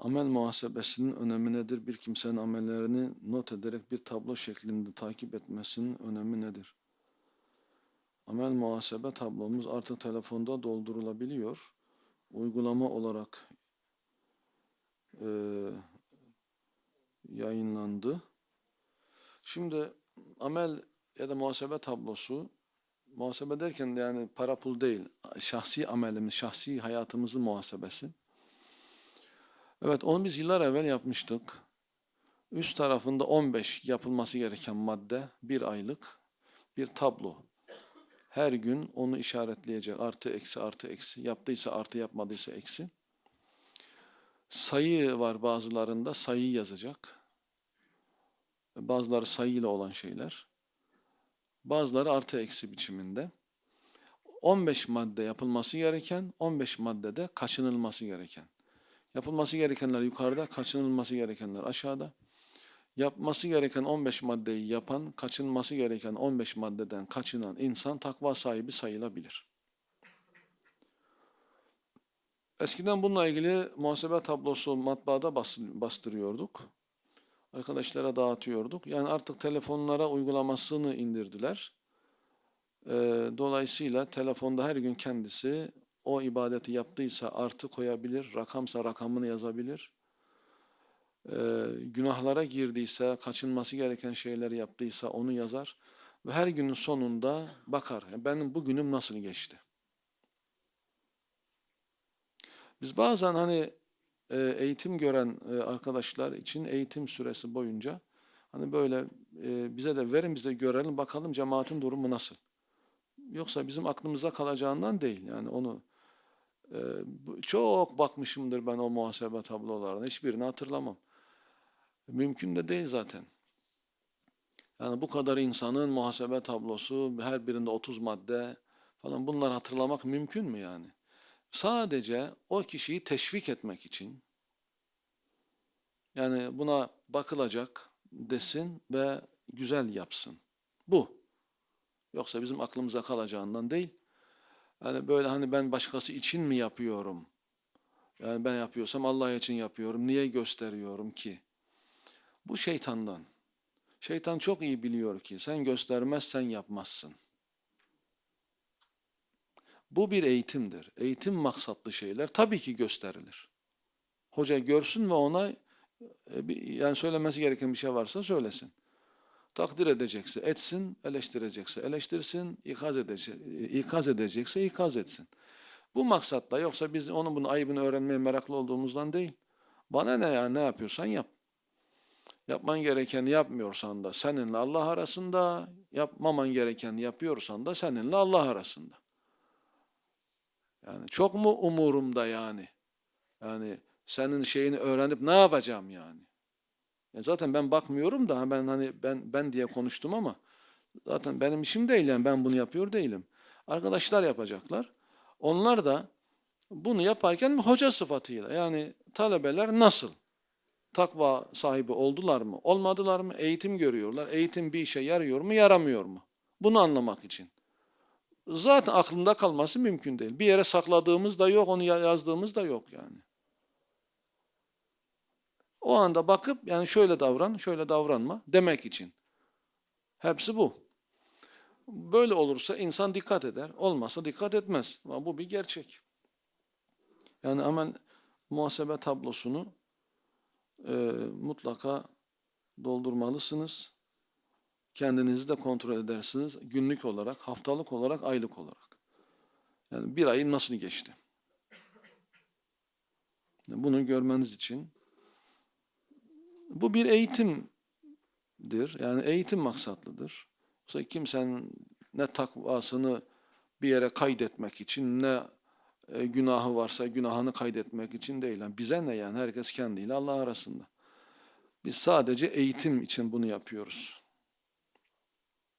Amel muhasebesinin önemi nedir? Bir kimsenin amellerini not ederek bir tablo şeklinde takip etmesinin önemi nedir? Amel muhasebe tablomuz artık telefonda doldurulabiliyor. Uygulama olarak eee, yayınlandı. Şimdi amel ya da muhasebe tablosu muhasebe derken de yani para pul değil, şahsi amelimiz, şahsi hayatımızın muhasebesi. Evet onu biz yıllar evvel yapmıştık. Üst tarafında 15 yapılması gereken madde, bir aylık bir tablo. Her gün onu işaretleyecek. Artı, eksi, artı, eksi. Yaptıysa artı, yapmadıysa eksi. Sayı var bazılarında, sayı yazacak. Bazıları sayıyla olan şeyler. Bazıları artı, eksi biçiminde. 15 madde yapılması gereken, 15 maddede kaçınılması gereken. Yapılması gerekenler yukarıda, kaçınılması gerekenler aşağıda. Yapması gereken 15 maddeyi yapan, kaçınması gereken 15 maddeden kaçınan insan takva sahibi sayılabilir. Eskiden bununla ilgili muhasebe tablosu matbaada bas- bastırıyorduk. Arkadaşlara dağıtıyorduk. Yani artık telefonlara uygulamasını indirdiler. Ee, dolayısıyla telefonda her gün kendisi o ibadeti yaptıysa artı koyabilir, rakamsa rakamını yazabilir. Ee, günahlara girdiyse, kaçınması gereken şeyleri yaptıysa onu yazar. Ve her günün sonunda bakar. "Ya Benim bugünüm nasıl geçti? Biz bazen hani e, eğitim gören e, arkadaşlar için eğitim süresi boyunca hani böyle e, bize de verin biz de görelim bakalım cemaatin durumu nasıl? Yoksa bizim aklımıza kalacağından değil. Yani onu e, bu- çok bakmışımdır ben o muhasebe tablolarına. Hiçbirini hatırlamam. Mümkün de değil zaten. Yani bu kadar insanın muhasebe tablosu, her birinde 30 madde falan bunlar hatırlamak mümkün mü yani? Sadece o kişiyi teşvik etmek için yani buna bakılacak desin ve güzel yapsın. Bu. Yoksa bizim aklımıza kalacağından değil. Yani böyle hani ben başkası için mi yapıyorum? Yani ben yapıyorsam Allah için yapıyorum. Niye gösteriyorum ki? Bu şeytandan. Şeytan çok iyi biliyor ki sen göstermezsen yapmazsın. Bu bir eğitimdir. Eğitim maksatlı şeyler tabii ki gösterilir. Hoca görsün ve ona e, yani söylemesi gereken bir şey varsa söylesin. Takdir edecekse etsin, eleştirecekse eleştirsin, ikaz edecekse, ikaz edecekse ikaz etsin. Bu maksatla yoksa biz onun bunun ayıbını öğrenmeye meraklı olduğumuzdan değil. Bana ne ya ne yapıyorsan yap. Yapman gerekeni yapmıyorsan da seninle Allah arasında, yapmaman gerekeni yapıyorsan da seninle Allah arasında. Yani çok mu umurumda yani? Yani senin şeyini öğrenip ne yapacağım yani? Ya zaten ben bakmıyorum da ben hani ben ben diye konuştum ama zaten benim işim değil yani ben bunu yapıyor değilim. Arkadaşlar yapacaklar. Onlar da bunu yaparken bir hoca sıfatıyla yani talebeler nasıl? Takva sahibi oldular mı? Olmadılar mı? Eğitim görüyorlar. Eğitim bir işe yarıyor mu? Yaramıyor mu? Bunu anlamak için. Zaten aklında kalması mümkün değil. Bir yere sakladığımız da yok, onu ya- yazdığımız da yok yani. O anda bakıp yani şöyle davran, şöyle davranma demek için. Hepsi bu. Böyle olursa insan dikkat eder. Olmazsa dikkat etmez. Ama bu bir gerçek. Yani amel muhasebe tablosunu e, mutlaka doldurmalısınız. Kendinizi de kontrol edersiniz. Günlük olarak, haftalık olarak, aylık olarak. Yani bir ayın nasıl geçti? Bunu görmeniz için bu bir eğitimdir. Yani eğitim maksatlıdır. Yoksa kimsenin ne takvasını bir yere kaydetmek için ne e, günahı varsa günahını kaydetmek için değil. Yani bize ne yani herkes kendiyle Allah arasında. Biz sadece eğitim için bunu yapıyoruz.